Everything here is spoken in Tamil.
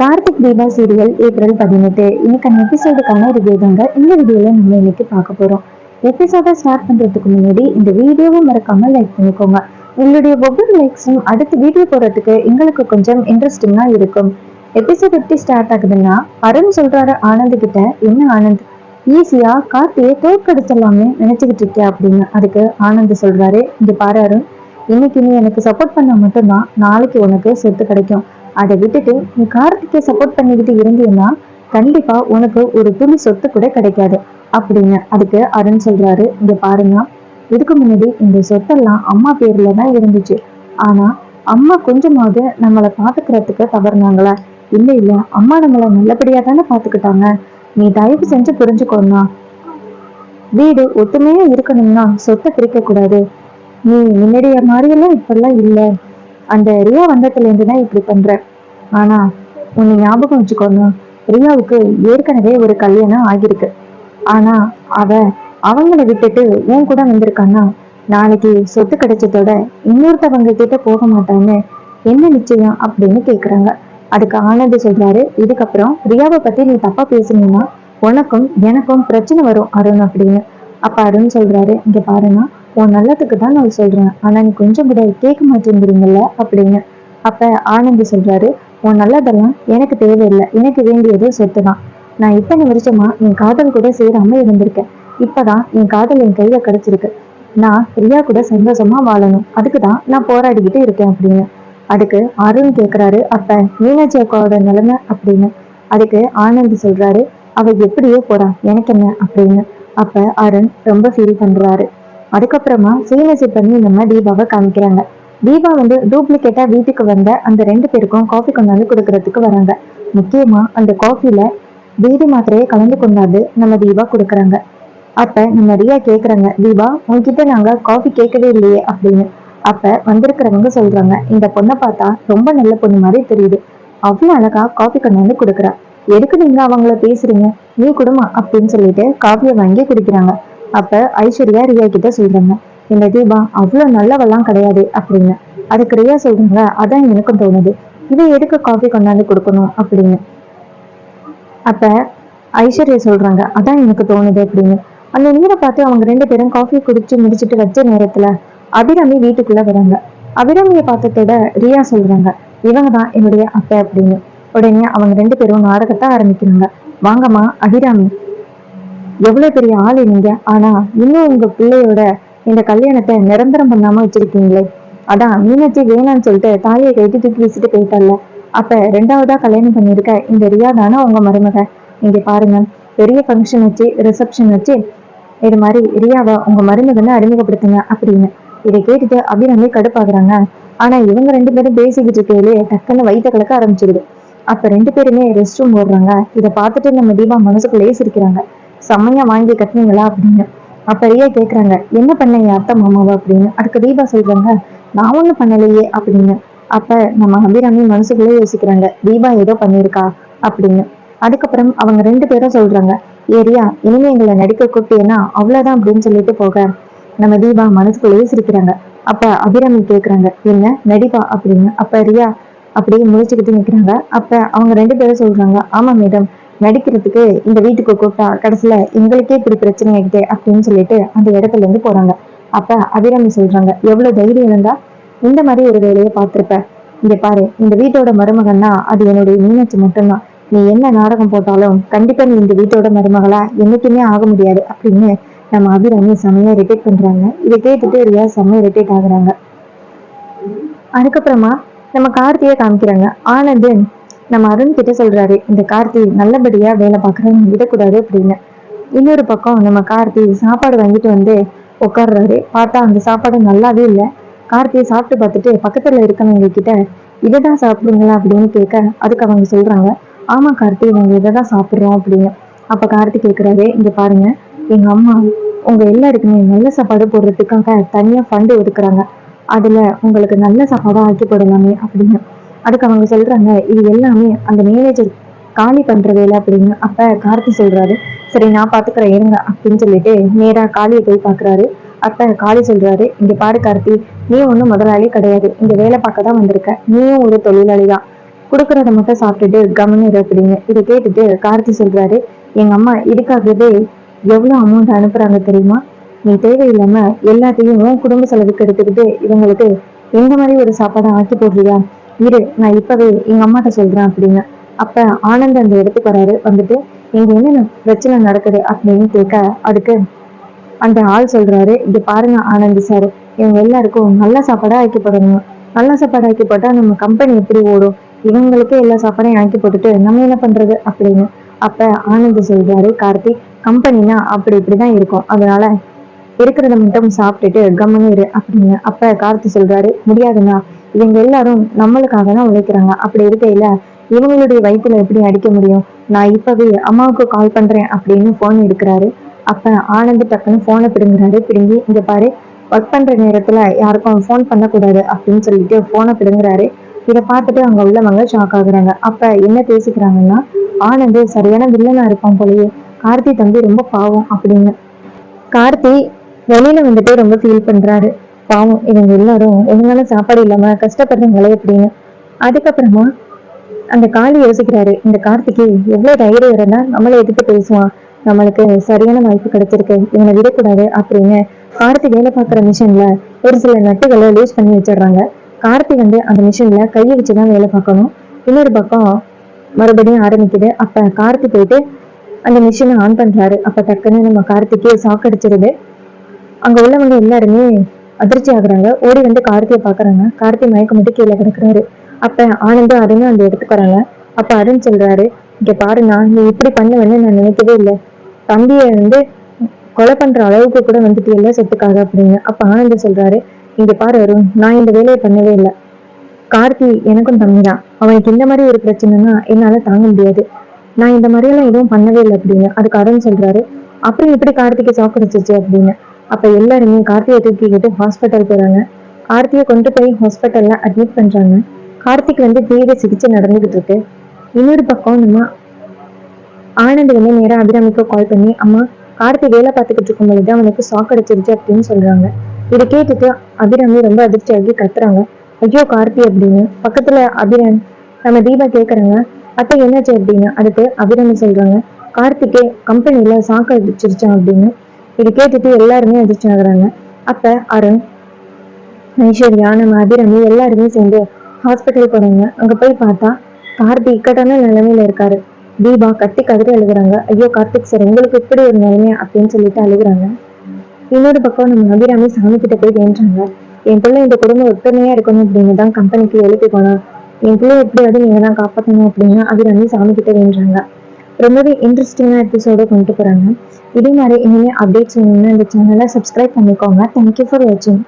கார்த்திக் தீபா சீரியல் ஏப்ரல் பதினெட்டு. இன்னைக்கான எபிசோடுக்கான ரிவ்யூ தாங்க இந்த வீடியோல நம்ம இன்னைக்கு பார்க்க போறோம். எபிசோட ஸ்டார்ட் பண்றதுக்கு முன்னாடி இந்த வீடியோவை மறக்காம லைக் பண்ணிக்கோங்க. உங்களுடைய ஒவ்வொரு லைக்ஸும் அடுத்து வீடியோ போடுறதுக்கு எங்களுக்கு கொஞ்சம் இன்ட்ரெஸ்டிங்கா இருக்கும். எபிசோட் எப்படி ஸ்டார்ட் ஆகுதுன்னா அருண் சொல்றாரு ஆனந்த் கிட்ட என்ன ஆனந்த்? ஈஸியா கார்த்தியை தோற்கடிச்சிடலாம்னு நினைச்சுக்கிட்டு இருக்கேன் அப்படின்னு அதுக்கு ஆனந்த் சொல்றாரு. இங்க பாரு அருண் இன்னைக்கு நீ எனக்கு சப்போர்ட் பண்ணா மட்டும்தான் நாளைக்கு உனக்கு சொத்து கிடைக்கும். அதை விட்டுட்டு நீ கார்த்திக்கை சப்போர்ட் பண்ணிக்கிட்டு இருந்தீங்கன்னா கண்டிப்பா உனக்கு ஒரு துளி சொத்து கூட கிடைக்காது. அப்படின்னு அதுக்கு அருண் சொல்றாரு. இங்க பாருங்க. இதுக்கு முன்னாடி இந்த சொத்தெல்லாம் அம்மா பேர்ல தான் இருந்துச்சு. ஆனா அம்மா கொஞ்சமாவது நம்மளை பாத்துக்கிறதுக்கு தவறுனாங்களா? இல்ல இல்ல. அம்மா நம்மளை நல்லபடியா தானே பாத்துக்கிட்டாங்க நீ தயவு செஞ்சு புரிஞ்சுக்கோனா வீடு ஒத்துமையா இருக்கணும்னா சொத்தை பிரிக்க கூடாது நீ முன்னாடிய மாதிரியெல்லாம் இப்பெல்லாம் இல்லை. அந்த ரியா வந்ததுல தான் இப்படி பண்ற ஆனா உன்னை ஞாபகம் வச்சுக்கோங்க ரியாவுக்கு ஏற்கனவே ஒரு கல்யாணம் ஆகிருக்கு ஆனா அவ அவங்கள விட்டுட்டு உன் கூட வந்திருக்கான்னா நாளைக்கு சொத்து கிடைச்சதோட இன்னொருத்தவங்க கிட்ட போக மாட்டான்னு என்ன நிச்சயம் அப்படின்னு கேக்குறாங்க. அதுக்கு ஆனந்த் சொல்றாரு இதுக்கப்புறம் ரியாவை பத்தி நீ தப்பா பேசுனீங்கன்னா உனக்கும் எனக்கும் பிரச்சனை வரும் அருண் அப்படின்னு. அப்ப அருண் சொல்றாரு இங்க பாருன்னா உன் நல்லதுக்கு தான் நான் சொல்றேன். ஆனா நீ கொஞ்சம் கூட கேட்க மாட்டேங்கிறீங்கல்ல அப்படின்னு. அப்ப ஆனந்தி சொல்றாரு உன் நல்லதெல்லாம் எனக்கு தேவையில்லை. எனக்கு வேண்டியது சொத்து தான் நான் இத்தனை வருஷமா என் காதல் கூட சேராம இருந்திருக்கேன் இப்பதான் என் காதல் என் கையில கிடைச்சிருக்கு. நான் பிரியா கூட சந்தோஷமா வாழணும். அதுக்கு தான் நான் போராடிக்கிட்டு இருக்கேன் அப்படின்னு. அதுக்கு அருண் கேக்குறாரு அப்ப மீனாட்சி அக்காவோட நிலைமை அப்படின்னு? அதுக்கு ஆனந்த் சொல்றாரு அவ எப்படியோ போறா. எனக்கு என்ன? அப்படின்னு. அப்ப அருண் ரொம்ப ஃபீல் பண்றாரு. அதுக்கப்புறமா சீனசி பண்ணி நம்ம தீபாவை காமிக்கிறாங்க. தீபா வந்து டூப்ளிகேட்டா வீட்டுக்கு வந்த அந்த ரெண்டு பேருக்கும் காஃபி கொண்டாந்து கொடுக்கறதுக்கு வராங்க. முக்கியமா அந்த காஃபில வீடு மாத்திரையே கலந்து கொண்டாந்து நம்ம தீபா கொடுக்குறாங்க. அப்ப நம்ம ரியா கேக்குறாங்க தீபா உங்ககிட்ட நாங்க காஃபி கேட்கவே இல்லையே அப்படின்னு. அப்ப வந்திருக்கிறவங்க சொல்றாங்க இந்த பொண்ணை பார்த்தா ரொம்ப நல்ல பொண்ணு மாதிரி தெரியுது. அவ்வளவு அழகா காஃபி கொண்டாந்து கொடுக்குறா. எதுக்கு நீங்க அவங்கள பேசுறீங்க? நீ குடுமா அப்படின்னு சொல்லிட்டு காஃபியை வாங்கி குடிக்கிறாங்க. அப்ப ஐஸ்வர்யா ரியா கிட்ட சொல்றாங்க இந்த தீபா அவ்வளவு நல்லவெல்லாம் கிடையாது அப்படின்னு. அதுக்கு ரியா சொல்றாங்க அதான் எனக்கும் தோணுது. இதை எதுக்கு காஃபி கொண்டாந்து கொடுக்கணும்? அப்படின்னு. அப்ப ஐஸ்வர்யா சொல்றாங்க அதான் எனக்கு தோணுது அப்படின்னு. அந்த நீரை பார்த்து அவங்க ரெண்டு பேரும் காஃபி குடிச்சு முடிச்சுட்டு வச்ச நேரத்துல அபிராமி வீட்டுக்குள்ள வராங்க. அபிராமிய பார்த்ததோட ரியா சொல்றாங்க இவங்க தான் என்னுடைய அத்தை அப்படின்னு. உடனே அவங்க ரெண்டு பேரும் நாடகத்தை ஆரம்பிக்கிறாங்க. வாங்கம்மா அபிராமி எவ்வளவு பெரிய ஆளு நீங்க? ஆனா இன்னும் உங்க பிள்ளையோட இந்த கல்யாணத்தை நிரந்தரம் பண்ணாம வச்சிருக்கீங்களே. அதான் மீனாட்சி வேணான்னு சொல்லிட்டு தாயை கைட்டு தூக்கி வீசிட்டு போயிட்டால அப்ப ரெண்டாவதா கல்யாணம் பண்ணிருக்க இந்த ரியா தானே உங்க மருமக? இங்க பாருங்க பெரிய ஃபங்க்ஷன் வச்சு ரிசப்ஷன் வச்சு இது மாதிரி ரியாவை உங்க மருமகன்னு அறிமுகப்படுத்துங்க அப்படின்னு. இதை கேட்டுட்டு அபிராமி கடுப்பாக்குறாங்க ஆனா இவங்க ரெண்டு பேரும் பேசிக்கிட்டு இருக்கையிலே டக்குன்னு வயிற்ற கலக்க ஆரம்பிச்சிருது. அப்ப ரெண்டு பேருமே ரெஸ்ட் ரூம் ஓடுறாங்க. இதை பார்த்துட்டு நம்ம தீபா மனசுக்குள்ளேயே சிரிக்கிறாங்க. செம்மையா வாங்கி கட்டினீங்களா அப்படின்னு. அப்ப ரியா கேக்குறாங்க என்ன பண்ண அத்தை மாமாவா? அப்படின்னு. அதுக்கு தீபா சொல்றாங்க நான் ஒண்ணும் பண்ணலையே அப்படின்னு. அப்ப நம்ம அபிராமி மனசுக்குள்ளே யோசிக்கிறாங்க தீபா ஏதோ பண்ணிருக்கா அப்படின்னு. அதுக்கப்புறம் அவங்க ரெண்டு பேரும் சொல்றாங்க ஏரியா இனிமே எங்களை நடிக்க கூப்பிட்டேன்னா அவ்வளவுதான் அப்படின்னு சொல்லிட்டு போக நம்ம தீபா மனசுக்குள்ளேயே சிரிக்கிறாங்க அப்ப அபிராமி கேக்குறாங்க என்ன நடிப்பா? அப்படின்னு. அப்ப ரியா அப்படியே முடிச்சுக்கிட்டு நிக்கிறாங்க. அப்ப அவங்க ரெண்டு பேரும் சொல்றாங்க ஆமா மேடம் நடிக்கிறதுக்கு இந்த வீட்டுக்கு கூப்பிட்டா கடைசியில எங்களுக்கே இப்படி பிரச்சனை ஆகிட்டு அப்படின்னு சொல்லிட்டு அந்த இடத்துல இருந்து போறாங்க. அப்ப அபிராமி சொல்றாங்க எவ்வளவு தைரியம் இருந்தா இந்த மாதிரி ஒரு வேலையை பார்த்திருப்ப. இங்க பாரு இந்த வீட்டோட மருமகன்னா அது என்னுடைய மீனாட்சி மட்டும்தான். நீ என்ன நாடகம் போட்டாலும் கண்டிப்பா நீ இந்த வீட்டோட மருமகளா என்னைக்குமே ஆக முடியாது அப்படின்னு நம்ம அபிராமி செம்மையா ரிப்பீட் பண்றாங்க. இதை கேட்டுட்டு ரியா செம்மையா ரிப்பீட் ஆகுறாங்க. அதுக்கப்புறமா நம்ம கார்த்தியை காமிக்கிறாங்க. ஆனந்த் நம்ம அருண் கிட்ட சொல்றாரு இந்த கார்த்தி நல்லபடியா வேலை பார்க்கறவங்க விடக்கூடாது அப்படின்னு. இன்னொரு பக்கம் நம்ம கார்த்தி சாப்பாடு வாங்கிட்டு வந்து உட்காடுறாரு பார்த்தா அந்த சாப்பாடு நல்லாவே இல்லை. கார்த்தியை சாப்பிட்டு பார்த்துட்டு பக்கத்துல இருக்கவங்க கிட்ட இதை தான் சாப்பிடுங்களா? அப்படின்னு கேட்க அதுக்கு அவங்க சொல்றாங்க ஆமா கார்த்தி நாங்கள் இதை தான் சாப்பிடுறோம் அப்படின்னு. அப்ப கார்த்தி கேட்கிறாரு இங்க பாருங்க எங்க அம்மா உங்க எல்லாருக்குமே நல்ல சாப்பாடு போடுறதுக்காக தனியா ஃபண்டு ஒதுக்குறாங்க. அதுல உங்களுக்கு நல்ல சாப்பாடா ஆக்கி போடலாமே அப்படின்னு. அதுக்கு அவங்க சொல்றாங்க இது எல்லாமே அந்த மேனேஜர் காலி பண்ற வேலை அப்படின்னு. அப்ப கார்த்தி சொல்றாரு சரி நான் பாத்துக்கிறேன் இருங்க அப்படின்னு சொல்லிட்டு நேரா காளியை போய் பாக்குறாரு. அப்ப காளி சொல்றாரு இங்க பாரு கார்த்தி நீ ஒண்ணும் முதலாளி கிடையாது. இங்க வேலை பார்க்க தான் வந்திருக்க. நீயும் ஒரு தொழிலாளி தான் கொடுக்கறத மட்டும் சாப்பிட்டுட்டு கவனம் அப்படின்னு. இதை கேட்டுட்டு கார்த்தி சொல்றாரு எங்க அம்மா இதுக்காகவே எவ்வளவு அமௌண்ட் அனுப்புறாங்க தெரியுமா? நீ தேவையில்லாம எல்லாத்தையும் உன் குடும்ப செலவுக்கு எடுத்துக்கிட்டு இவங்களுக்கு எந்த மாதிரி ஒரு சாப்பாடை ஆக்கி போடுறியா? இரு நான் இப்பவே எங்க அம்மாட்ட சொல்றேன் அப்படின்னு. அப்ப ஆனந்த் அந்த இடத்துக்கு வராரு. வந்துட்டு இங்க என்னென்ன பிரச்சனை நடக்குது? அப்படின்னு கேட்க அதுக்கு அந்த ஆள் சொல்றாரு இது பாருங்க ஆனந்த் சார் இவங்க எல்லாருக்கும் நல்ல சாப்பாடா ஆக்கி போடணும். நல்ல சாப்பாடு ஆக்கி போட்டா நம்ம கம்பெனி எப்படி ஓடும்? இவங்களுக்கே எல்லா சாப்பாடையும் ஆக்கி போட்டுட்டு நம்ம என்ன பண்றது? அப்படின்னு. அப்ப ஆனந்த் சொல்றாரு கார்த்திக் கம்பெனினா அப்படி இப்படிதான் இருக்கும். அதனால இருக்கிறத மட்டும் சாப்பிட்டுட்டு கம்மனு இரு அப்படின்னு. அப்ப கார்த்தி சொல்றாரு முடியாதுண்ணா. இவங்க எல்லாரும் நம்மளுக்காக தான் உழைக்கிறாங்க. அப்படி இருக்கையில இவங்களுடைய வயிற்றுல எப்படி அடிக்க முடியும்? நான் இப்பவே அம்மாவுக்கு கால் பண்றேன் அப்படின்னு போன் எடுக்கிறாரு. அப்ப ஆனந்த் டக்குன்னு போனை பிடுங்குறாரு. பிடுங்கி இங்க பாரு ஒர்க் பண்ற நேரத்துல யாருக்கும் ஃபோன் பண்ணக்கூடாது அப்படின்னு சொல்லிட்டு போனை பிடுங்குறாரு. இதை பார்த்துட்டு அங்க உள்ளவங்க ஷாக் ஆகுறாங்க. அப்ப என்ன பேசிக்கிறாங்கன்னா ஆனந்த் சரியான வில்லனா இருப்பான் போலயே. கார்த்தி தம்பி ரொம்ப பாவம் அப்படின்னு. கார்த்தி வெளியில வந்துட்டு ரொம்ப ஃபீல் பண்றாரு. பாவம் இவங்க எல்லாரும் ஒழுங்கான சாப்பாடு இல்லாம கஷ்டப்படுறீங்களே அப்படின்னு அதுக்கப்புறமா அந்த காளி யோசிக்கிறாரு இந்த கார்த்திக்கு எவ்வளவு தைரியம் இருந்தா நம்மளை எதிர்த்து பேசுவான். நம்மளுக்கு சரியான வாய்ப்பு கிடைச்சிருக்கு இவனை விடக்கூடாது அப்படின்னு கார்த்தி வேலை பார்க்குற மிஷின்ல ஒரு சில நட்டுகளை லூஸ் பண்ணி வச்சிடுறாங்க. கார்த்தி வந்து அந்த மிஷின்ல கையை வச்சுதான் வேலை பார்க்கணும். இன்னொரு பக்கம் மறுபடியும் ஆரம்பிக்குது. அப்ப கார்த்தி போயிட்டு அந்த மிஷினை ஆன் பண்றாரு. அப்ப டக்குன்னு நம்ம கார்த்திக்கு சாக்கடிச்சிருது. அங்க உள்ளவங்க எல்லாருமே அதிர்ச்சி ஆகுறாங்க. ஓடி வந்து கார்த்தியை பாக்குறாங்க கார்த்தி மயக்கம் மட்டும் கீழே கிடக்குறாரு. அப்ப ஆனந்தும் அருணும் அந்த இடத்துக்கு வராங்க. அப்ப அருண் சொல்றாரு இங்க பாருண்ணா நீ இப்படி பண்ணுவேன்னு நான் நினைக்கவே இல்லை. தம்பியை வந்து கொலை பண்ற அளவுக்கு கூட வந்துட்டு இல்லை சொத்துக்காக அப்படின்னு. அப்ப ஆனந்த சொல்றாரு இங்க பாரு அருண் நான் இந்த வேலையை பண்ணவே இல்லை. கார்த்தி எனக்கும் தம்பி தான் அவனுக்கு இந்த மாதிரி ஒரு பிரச்சனைனா என்னால தாங்க முடியாது. நான் இந்த மாதிரி எல்லாம் எதுவும் பண்ணவே இல்லை அப்படின்னு. அதுக்கு அருண் சொல்றாரு அப்புறம் எப்படி கார்த்திகை சாப்பிடுச்சு அப்படின்னு. அப்ப எல்லாருமே கார்த்தியை தூக்கிக்கிட்டு ஹாஸ்பிட்டல் போறாங்க. கார்த்தியை கொண்டு போய் ஹாஸ்பிட்டல்ல அட்மிட் பண்றாங்க. கார்த்திக் வந்து தீவிர சிகிச்சை நடந்துகிட்டு இருக்கு. இன்னொரு பக்கம் நம்ம ஆனந்த் வந்து நேராக அபிராமிக்கு கால் பண்ணி அம்மா கார்த்தி வேலை பார்த்துக்கிட்டு இருக்கும் பொழுது அவனுக்கு ஷாக் அடிச்சிருச்சு அப்படின்னு சொல்றாங்க. இதை கேட்டுட்டு அபிராமி ரொம்ப அதிர்ச்சியாகி கத்துறாங்க. ஐயோ கார்த்தி அப்படின்னு பக்கத்துல அபிராம் நம்ம தீபா கேட்குறாங்க அத்தை என்னாச்சு? அப்படின்னு அடுத்து அபிராமி சொல்றாங்க. கார்த்திகே கம்பெனியில சாக்கு அடிச்சிருச்சான் அப்படின்னு இது கேட்டுட்டு எல்லாருமே அதிர்ச்சி ஆகுறாங்க அப்ப அருண் ஐஸ்வர்யா நம்ம அபிராமி எல்லாருமே சேர்ந்து ஹாஸ்பிட்டல் போறாங்க. அங்க போய் பார்த்தா கார்த்தி இக்கட்டான நிலைமையில இருக்காரு. தீபா கத்தி கதறி அழுகுறாங்க. ஐயோ கார்த்திக் சார் உங்களுக்கு இப்படி ஒரு நிலைமை அப்படின்னு சொல்லிட்டு அழுகுறாங்க. இன்னொரு பக்கம் நம்ம அபிராமி சாமி கிட்ட போய் வேண்டாங்க என் பிள்ளை இந்த குடும்பம் ஒற்றுமையா இருக்கணும் அப்படின்னு தான் கம்பெனிக்கு எழுப்பி போனோம் என் பிள்ளை எப்படியாவது நீங்க தான் காப்பாற்றணும் அப்படின்னு அபிராமி சாமி கிட்ட வேண்டாங்க ரொம்பவே இன்ட்ரெஸ்டிங்கான எபிசோட கொண்டு போறாங்க. இதே மாதிரி இனிமேல் அப்டேட்ஸ் வேணும்னா இந்த சேனலை சப்ஸ்கிரைப் பண்ணிக்கோங்க. தேங்க்யூ ஃபார் வாட்சிங்